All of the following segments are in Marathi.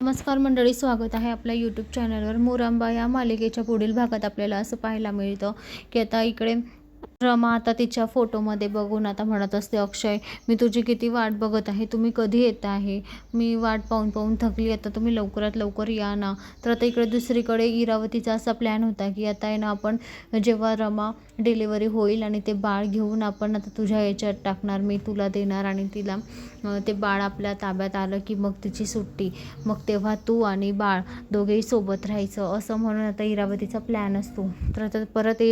नमस्कार मंडळी स्वागत आहे आपल्या यूट्यूब चॅनलवर मोरांबा या मालिकेच्या पुढील भागात आपल्याला असं पाहायला मिळतं की आता इकडे रमा आता तिच्या फोटोमध्ये बघून आता म्हणत असते अक्षय मी तुझी किती वाट बघत आहे तुम्ही कधी येत आहे? मी वाट पाहून पाहून थकली आता तुम्ही लवकरात लवकर या ना. तर आता इकडे दुसरीकडे इरावतीचा असा प्लॅन होता की आता आहे ना आपण जेव्हा रमा डिलिव्हरी होईल आणि ते बाळ घेऊन आपण आता तुझ्या याच्यात टाकणार मी तुला देणार आणि तिला ते बाळ आपल्या ताब्यात आलं की मग तिची सुट्टी. मग तेव्हा तू आणि बाळ दोघेही सोबत राहायचं असं म्हणून आता इरावतीचा प्लॅन असतो. तर आता परत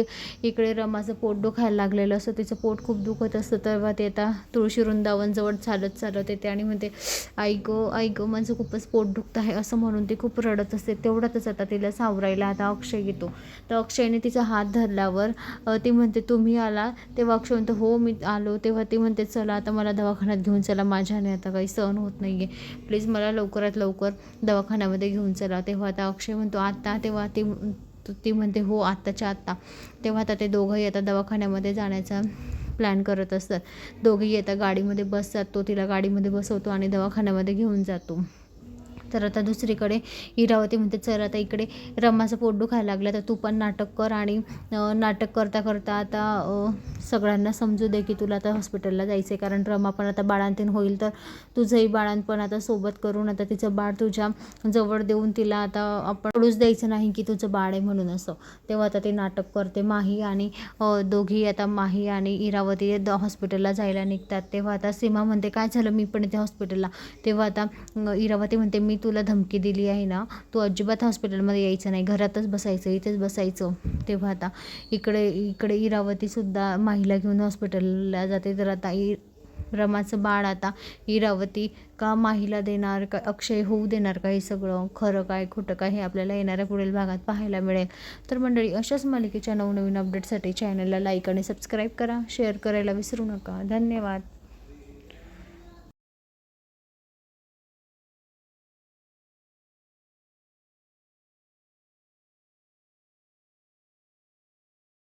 इकडे रमाचं पोट दुखायला लागलेलं असतं तिचं पोट खूप दुखत असतं तेव्हा ते आता तुळशी वृंदावनजवळ चालत चालत येते आणि म्हणते आई गं आई गं माझं खूपच पोट दुखत आहे असं म्हणून ती खूप रडत असते. तेवढ्यातच आता तिला सावरायला आता अक्षय येतो. तर अक्षयने तिचा हात धरल्यावर ती म्हणते तुम्ही आला. तेव्हा अक्षय म्हणतो हो मी आलो. तेव्हा ती म्हणते चला आता मला दवाखान्यात घेऊन चला माझ्याने आता काही सहन होत नाही आहे प्लीज मला लवकरात लवकर दवाखान्यामध्ये घेऊन चला. तेव्हा आता अक्षय म्हणतो आत्ता तेव्हा ती ती म्हणते हो आत्ताच्या आत्ता. तेव्हा आता ते दोघंही आता दवाखान्यामध्ये जाण्याचा प्लॅन करत असतात. दोघेही आता गाडीमध्ये बसतात तो तिला गाडीमध्ये बसवतो आणि दवाखान्यामध्ये घेऊन जातो. तर आता दुसरीकडे इरावती म्हणते चल आता इकडे रमाचं पोट दुखायला लागलं तर तू पण नाटक कर. आणि नाटक करता करता आता सगळ्यांना समजू दे की तुला आता हॉस्पिटलला जायचं आहे कारण रमा पण आता बाळांतीन होईल तर तुझंही बाळांपण आता सोबत करून आता तिचं बाळ तुझ्या जवळ देऊन तिला आता आपण पडूच द्यायचं नाही की तुझं बाळ आहे म्हणून असं. तेव्हा आता ते नाटक करते. माही आणि दोघी आता माही आणि इरावती द हॉस्पिटलला जायला निघतात. तेव्हा आता सीमा म्हणते काय झालं? मी पण इथे हॉस्पिटलला तेव्हा आता इरावती म्हणते मी तुला धमकी दिली आहे ना. तू अजिबात हॉस्पिटलमध्ये यायचं नाही. घरातच बसायचं इथेच बसायचं. तेव्हा आता इकडे इकडे इरावतीसुद्धा माही आईला घेऊन हॉस्पिटलला जाते. तर आता ई रमाचं बाळ आता इरावती का माहीला देणार का अक्षय होऊ देणार का हे सगळं? खरं काय खोटं काय हे आपल्याला येणाऱ्या पुढील भागात पाहायला मिळेल. तर मंडळी अशाच मालिकेच्या नवनवीन अपडेटसाठी चॅनलला लाईक आणि सबस्क्राईब करा. शेअर करायला विसरू नका. धन्यवाद.